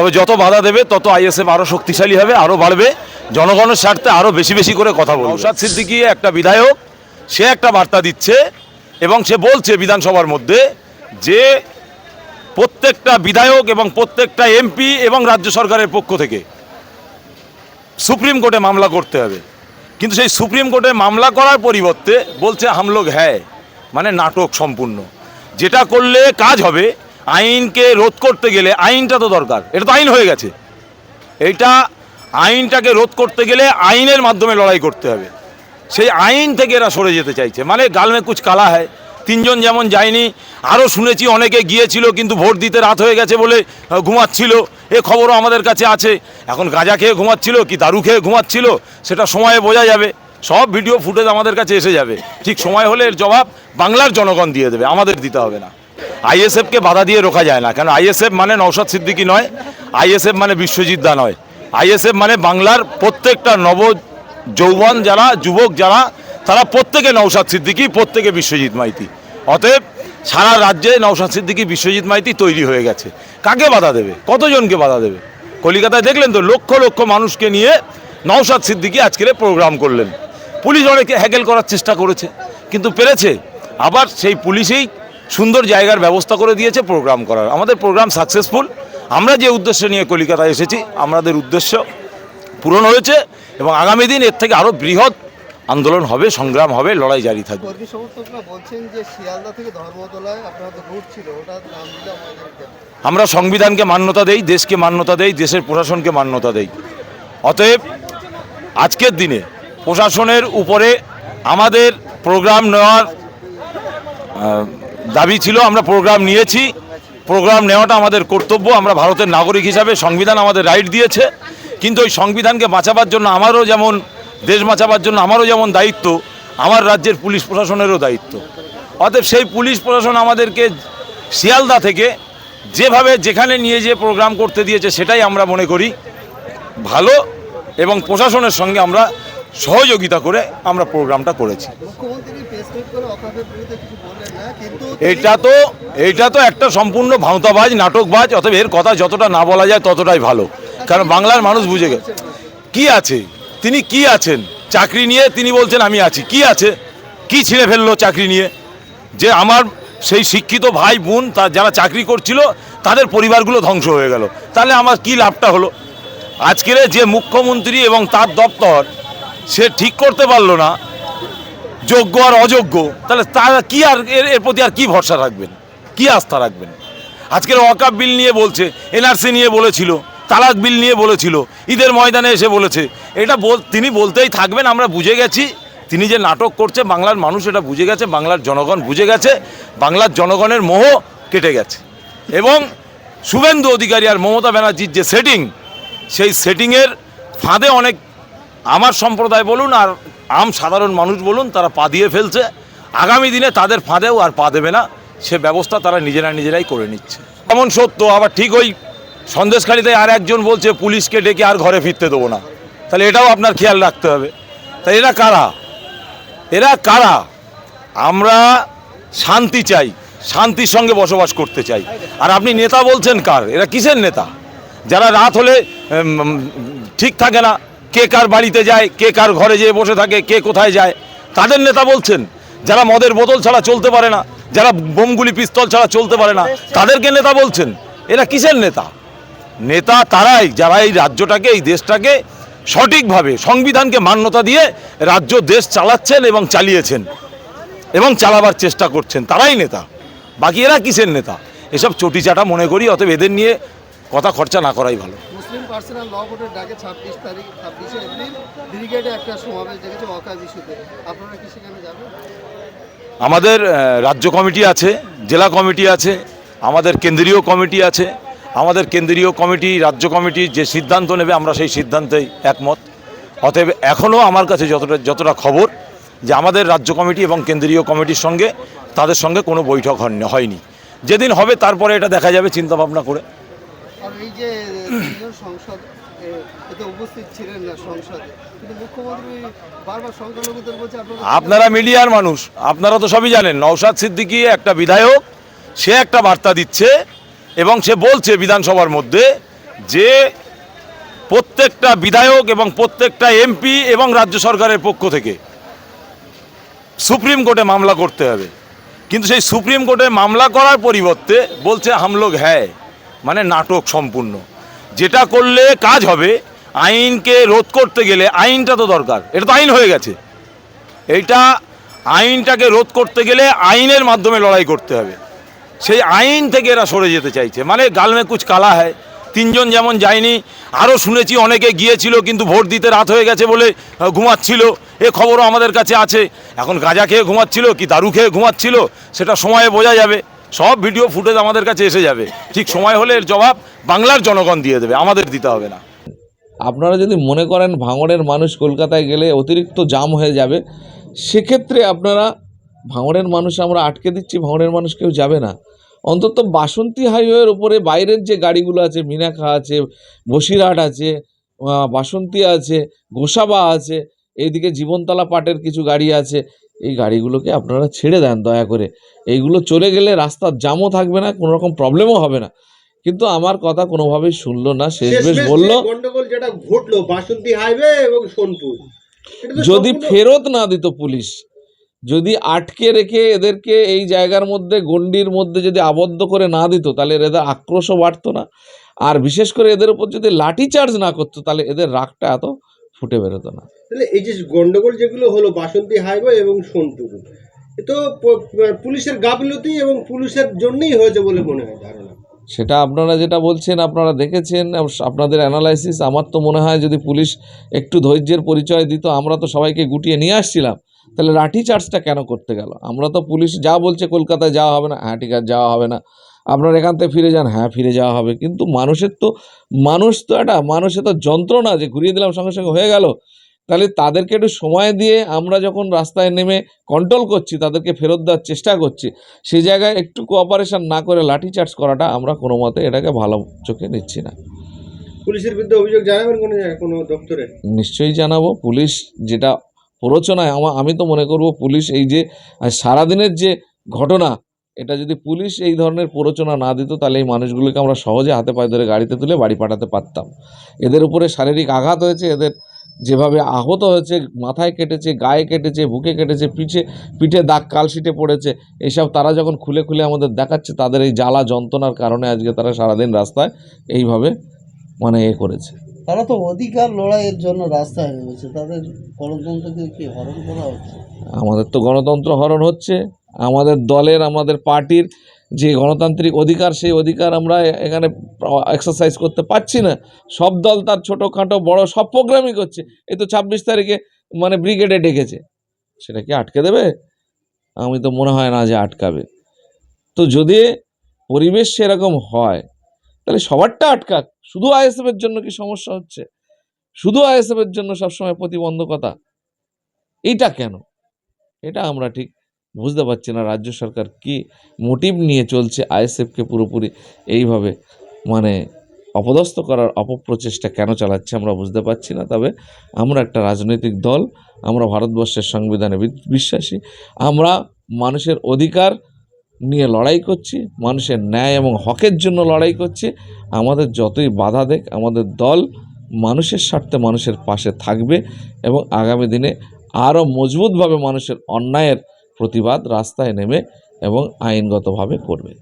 তবে যত বাধা দেবে, তত আইএসএফ আরও শক্তিশালী হবে আরও বাড়বে। জনগণের স্বার্থে আরও বেশি বেশি করে কথা বলবে। নৌসাদ সিদ্দিকি একটা বিধায়ক, সে একটা বার্তা দিচ্ছে এবং সে বলছে বিধানসভার মধ্যে যে প্রত্যেকটা বিধায়ক এবং প্রত্যেকটা এমপি এবং রাজ্য সরকারের পক্ষ থেকে সুপ্রিম কোর্টে মামলা করতে হবে। কিন্তু সেই সুপ্রিম কোর্টে মামলা করার পরিবর্তে বলছে হামলোক হ্যায় মানে নাটক সম্পূর্ণ। যেটা করলে কাজ হবে আইনকে রোধ করতে গেলে আইনটা তো দরকার। এটা তো আইন হয়ে গেছে। এইটা আইনটাকে রোধ করতে গেলে আইনের মাধ্যমে লড়াই করতে হবে। সেই আইন থেকে এরা সরে যেতে চাইছে। মানে গালমে কুচ কালা হয়। তিনজন যেমন যায়নি আরও শুনেছি অনেকে গিয়েছিল কিন্তু ভোট দিতে রাত হয়ে গেছে বলে ঘুমাচ্ছিল। এ খবরও আমাদের কাছে আছে। এখন গাঁজা খেয়ে ঘুমাচ্ছিল কি দারু খেয়ে ঘুমাচ্ছিল? সেটা সময়ে বোঝা যাবে। সব ভিডিও ফুটেজ আমাদের কাছে এসে যাবে। ঠিক সময় হলে এর জবাব বাংলার জনগণ দিয়ে দেবে। আমাদের দিতে হবে না। আইএসএফকে বাধা দিয়ে রোখা যায় না। কারণ আইএসএফ মানে নৌসাদ সিদ্দিকি নয়, আইএসএফ মানে বিশ্বজিৎ দা নয়। আইএসএফ মানে বাংলার প্রত্যেকটা নব যৌবন যারা, যুবক যারা, তারা প্রত্যেকে নৌসাদ সিদ্দিকি, প্রত্যেকে বিশ্বজিৎ মাইতি। অতএব সারা রাজ্যে নৌসাদ সিদ্দিকি, বিশ্বজিৎ মাইতি তৈরি হয়ে গেছে। কাকে বাধা দেবে? কতজনকে বাধা দেবে? কলিকাতায় দেখলেন তো লক্ষ লক্ষ মানুষকে নিয়ে নৌসাদ সিদ্দিকি আজকের প্রোগ্রাম করলেন। পুলিশ অনেকে হ্যাকেল করার চেষ্টা করেছে, কিন্তু পেরেছে। আবার সেই পুলিশেই সুন্দর জায়গার ব্যবস্থা করে দিয়েছে প্রোগ্রাম করার। আমাদের প্রোগ্রাম সাকসেসফুল আমরা যে উদ্দেশ্য নিয়ে কলিকাতায় এসেছি আমাদের উদ্দেশ্য পূরণ হয়েছে এবং আগামী দিন এর থেকে আরও বৃহৎ আন্দোলন হবে সংগ্রাম হবে লড়াই জারি থাকবে? আমরা সংবিধানকে মান্যতা দেই দেশকে মান্যতা দেই দেশের প্রশাসনকে মান্যতা দেই। অতএব আজকের দিনে প্রশাসনের উপরে আমাদের প্রোগ্রাম নেওয়ার দাবি ছিল, আমরা প্রোগ্রাম নিয়েছি। প্রোগ্রাম নেওয়াটা আমাদের কর্তব্য, আমরা ভারতের নাগরিক হিসাবে সংবিধান আমাদের রাইট দিয়েছে। কিন্তু ওই সংবিধানকে বাঁচাবার জন্য আমারও যেমন, দেশ বাঁচাবার জন্য আমারও যেমন দায়িত্ব, আমার রাজ্যের পুলিশ প্রশাসনেরও দায়িত্ব। অতএব সেই পুলিশ প্রশাসন আমাদেরকে শিয়ালদা থেকে যেভাবে যেখানে নিয়ে যে প্রোগ্রাম করতে দিয়েছে, সেটাই আমরা মনে করি ভালো এবং প্রশাসনের সঙ্গে আমরা সহযোগিতা করে আমরা প্রোগ্রামটা করেছি। এইটা তো এটা তো একটা সম্পূর্ণ ভাঁওতাবাজ, নাটকবাজ, অতএব এর কথা যতটা না বলা যায় ততটাই ভালো। কারণ বাংলার মানুষ বুঝে গেছে কি আছে? তিনি কি আছেন? চাকরি নিয়ে তিনি বলছেন, আমি আছি। কি আছে? কি ছিঁড়ে ফেলল চাকরি নিয়ে? যে আমার সেই শিক্ষিত ভাই, বোন, তা যারা চাকরি করছিল, তাদের পরিবারগুলো ধ্বংস হয়ে গেল। তাহলে আমার কি লাভটা হলো? আজকের যে মুখ্যমন্ত্রী এবং তার দপ্তর, সে ঠিক করতে পারল না। যোগ্য আর অযোগ্য, তাহলে তারা কি আর এর প্রতি আর কি ভরসা রাখবেন? কি আস্থা রাখবেন? আজকের ওয়াকাপ বিল নিয়ে বলছে, এনআরসি নিয়ে বলেছিল, তালাক বিল নিয়ে বলেছিল, ঈদের ময়দানে এসে বলেছে। এটা বল, তিনি বলতেই থাকবেন, আমরা বুঝে গেছি। তিনি যে নাটক করছে, বাংলার মানুষ এটা বুঝে গেছে, বাংলার জনগণ বুঝে গেছে, বাংলার জনগণের মোহ কেটে গেছে। এবং শুভেন্দু অধিকারী আর মমতা ব্যানার্জির যে সেটিং সেই সেটিংয়ের ফাঁদে অনেক আমার সম্প্রদায় বলুন আর আম সাধারণ মানুষ বলুন, তারা পা দিয়ে ফেলছে। আগামী দিনে তাদের ফাঁদেও আর পা দেবে না। সে ব্যবস্থা তারা নিজেরা নিজেরাই করে নিচ্ছে। এমন সত্য, আবার ঠিক ওই সন্দেশখালিতে আর একজন বলছে, পুলিশকে ডেকে আর ঘরে ফিরতে দেবো না। তাহলে এটাও আপনার খেয়াল রাখতে হবে। তাই এরা কারা? এরা কারা? আমরা শান্তি চাই, শান্তির সঙ্গে বসবাস করতে চাই। আর আপনি নেতা বলছেন কার? এরা কিসের নেতা? যারা রাত হলে ঠিক থাকে না। কে কার বাড়িতে যায়, কে কার ঘরে যেয়ে বসে থাকে, কে কোথায় যায়, তাদের নেতা বলছেন, যারা মদের বোতল ছাড়া চলতে পারে না, যারা বোমগুলি, পিস্তল ছাড়া চলতে পারে না, তাদেরকে নেতা বলছেন, এরা কিসের নেতা? নেতা তারাই, যারা এই রাজ্যটাকে, এই দেশটাকে সঠিকভাবে, সংবিধানকে মান্যতা দিয়ে রাজ্য, দেশ চালাচ্ছেন এবং চালিয়েছেন, এবং চালাবার চেষ্টা করছেন, তারাই নেতা। বাকি এরা কিসের নেতা? এসব চটিচাটা মনে করি, অতএব এদের নিয়ে কথা খরচা না করাই ভালো। মুসলিম পার্সোনাল ল ভোটের ডাকে ছাব্বিশ তারিখ, ছাব্বিশে এপ্রিল ব্রিগেডে একটা সমাবেশ দেখেছে অকাজ ইস্যুতে। আপনারা কি সেখানে যাবেন? আমাদের রাজ্য কমিটি আছে, জেলা কমিটি আছে, আমাদের কেন্দ্রীয় কমিটি আছে, আমাদের কেন্দ্রীয় কমিটি, রাজ্য কমিটি যে সিদ্ধান্ত নেবে, আমরা সেই সিদ্ধান্তেই একমত। অতএব এখনও আমার কাছে যতটা যতটা খবর যে আমাদের রাজ্য কমিটি এবং কেন্দ্রীয় কমিটির সঙ্গে, তাদের সঙ্গে কোনো বৈঠক হয়নি। যেদিন হবে তারপরে এটা দেখা যাবে, চিন্তাভাবনা করে। এই যে তিনজন সংসদ এতে উপস্থিত ছিলেন না সংসদে কিন্তু মুখ্যমন্ত্রী বারবার সংখ্যালঘুদের বলছে আপনারা আপনারা মিডিয়ার মানুষ আপনারা তো সবই জানেন নওশাদ সিদ্দিকি একটা বিধায়ক সে একটা বার্তা দিচ্ছে এবং সে বলছে বিধানসভার মধ্যে যে প্রত্যেকটা বিধায়ক এবং প্রত্যেকটা এমপি এবং রাজ্য সরকারের পক্ষ থেকে সুপ্রিম কোর্টে মামলা করতে হবে। কিন্তু সেই সুপ্রিম কোর্টে মামলা করার পরিবর্তে বলছে হামলোক হ্যায়। মানে নাটক সম্পূর্ণ। যেটা করলে কাজ হবে, আইনকে রোধ করতে গেলে আইনটা তো দরকার। এটা তো আইন হয়ে গেছে। এইটা আইনটাকে রোধ করতে গেলে আইনের মাধ্যমে লড়াই করতে হবে। সেই আইন থেকে এরা সরে যেতে চাইছে। মানে গালমে কুচ কালা হয়। তিনজন যেমন যায়নি আরও শুনেছি অনেকে গিয়েছিল কিন্তু ভোট দিতে রাত হয়ে গেছে বলে ঘুমাচ্ছিল। এ খবরও আমাদের কাছে আছে। এখন গাঁজা খেয়ে ঘুমাচ্ছিল, কি দারু খেয়ে ঘুমাচ্ছিল, সেটা সময়ে বোঝা যাবে। সব ভিডিও ফুটেজ আমাদের কাছে এসে যাবে। ঠিক সময় হলে এর জবাব বাংলার জনগণ দিয়ে দেবে, আমাদের দিতে হবে না। আপনারা যদি মনে করেন ভাঙড়ের মানুষ কলকাতায় গেলে অতিরিক্ত জাম হয়ে যাবে, সেক্ষেত্রে আপনারা ভাঙড়ের মানুষ আমরা আটকে দিচ্ছি, ভাঙড়ের মানুষ কেউ যাবে না। অন্তত বাসন্তী হাইওয়ের উপরে বাইরের যে গাড়িগুলো আছে মিনাখা আছে, বসিরহাট আছে বাসন্তী আছে, গোসাবা আছে, এইদিকে জীবনতলা পাটের কিছু গাড়ি আছে এই গাড়িগুলোকে আপনারা ছেড়ে দেন দয়া করে। এইগুলো চলে গেলে রাস্তার জামও থাকবে না কোনো রকম প্রবলেমও হবে না। কিন্তু আমার কথা কোনোভাবেই শুনলো না শেষ বেশ বলল গন্ডগোল যেটা ঘটলো বাসন্তী হাইওয়ে এবং সোনপুর। যদি ফেরত না দিত পুলিশ যদি আটকে রেখে এদেরকে এই জায়গার মধ্যে গণ্ডির মধ্যে যদি আবদ্ধ করে না দিত তাহলে এদের আক্রোশও বাড়তো না। আর বিশেষ করে এদের উপর যদি লাঠি চার্জ না করতো তাহলে এদের রাগটা এত ফুটে বেরোতো না। তাহলে এই যে গন্ডগোল যেগুলো হলো বাসন্তী হাইওয়ে এবং সোনপুর এ তো পুলিশের গাফিলতি এবং পুলিশের জন্যই হয়েছে বলে মনে হয় ধারণা। সেটা আপনারা যেটা বলছেন আপনারা দেখেছেন আপনাদের অ্যানালাইসিস। আমার তো মনে হয় যদি পুলিশ একটু ধৈর্যের পরিচয় দিত আমরা তো সবাইকে গুটিয়ে নিয়ে আসছিলাম। তাহলে লাঠি চার্জটা কেন করতে গেল? আমরা তো পুলিশ যা বলছে কলকাতায় যাওয়া হবে না। হ্যাঁ ঠিক আছে যাওয়া হবে না। আপনার এখান থেকে ফিরে যান। হ্যাঁ ফিরে যাওয়া হবে। কিন্তু মানুষের তো মানুষ তো একটা মানুষের তো যন্ত্রণা যে ঘুরিয়ে দিলাম সঙ্গে সঙ্গে হয়ে গেল। তাহলে তাদেরকে একটু সময় দিয়ে আমরা যখন রাস্তায় নেমে কন্ট্রোল করছি তাদেরকে ফেরত দেওয়ার চেষ্টা করছি সেই জায়গায় একটু কোঅপারেশন না করে লাঠি চার্জ করাটা আমরা কোনো মতে এটাকে ভালো চোখে নিচ্ছি না। পুলিশের বিরুদ্ধে অভিযোগ জানাবেন কোনো জায়গায় কোনো দপ্তরে? নিশ্চয়ই জানাব। পুলিশ যেটা প্ররোচনায় আমা আমি তো মনে করব পুলিশ এই যে সারাদিনের যে ঘটনা এটা যদি পুলিশ এই ধরনের প্ররোচনা না দিত তাহলে এই মানুষগুলোকে আমরা সহজে হাতে পায়ে ধরে গাড়িতে তুলে বাড়ি পাঠাতে পারতাম। এদের উপরে শারীরিক আঘাত হয়েছে এদের যেভাবে আহত হয়েছে মাথায় কেটেছে গায়ে কেটেছে বুকে কেটেছে পিঠে পিঠে দাগ কালশিটে পড়েছে এইসব তারা যখন খুলে খুলে আমাদের দেখাচ্ছে তাদের এই জ্বালা যন্ত্রণার কারণে আজকে তারা সারাদিন রাস্তায় এইভাবে মানে এ করেছে। তারা তো অধিকার লড়াইয়ের জন্য রাস্তায় নেমেছে তাদের গণতন্ত্রকে কি হরণ করা হচ্ছে? আমাদের তো গণতন্ত্র হরণ হচ্ছে। আমাদের দলের, আমাদের পার্টির যে গণতান্ত্রিক অধিকার, সেই অধিকার আমরা এখানে এক্সারসাইজ করতে পারছি না। সব দল তার ছোটোখাটো, বড় সব প্রোগ্রামই করছে। এই তো ছাব্বিশ তারিখে মানে ব্রিগেডে ডেকেছে। সেটা কি আটকে দেবে? আমি তো মনে হয় না যে আটকাবে। তো যদি পরিবেশ সেরকম হয়, তাহলে সবারটা আটকাক। শুধু আইএসএফের জন্য কি সমস্যা হচ্ছে? শুধু আইএসএফের জন্য সবসময় প্রতিবন্ধকতা? এইটা কেন? এটা আমরা ঠিক বুঝতে পারছি না রাজ্য সরকার কি মোটিভ নিয়ে চলছে আইএসএফকে পুরোপুরি এইভাবে মানে অপদস্থ করার অপপ্রচেষ্টা কেন চালাচ্ছে আমরা বুঝতে পারছি না। তবে আমরা একটা রাজনৈতিক দল, আমরা ভারতবর্ষের সংবিধানে বিশ্বাসী, আমরা মানুষের অধিকার নিয়ে লড়াই করছি, মানুষের ন্যায় এবং হকের জন্য লড়াই করছি। আমাদের যতই বাধা দেখ, আমাদের দল মানুষের স্বার্থে মানুষের পাশে থাকবে এবং আগামী দিনে আরও মজবুতভাবে মানুষের অন্যায়ের প্রতিবাদ রাস্তায় নেমে এবং আইনগতভাবে করবে।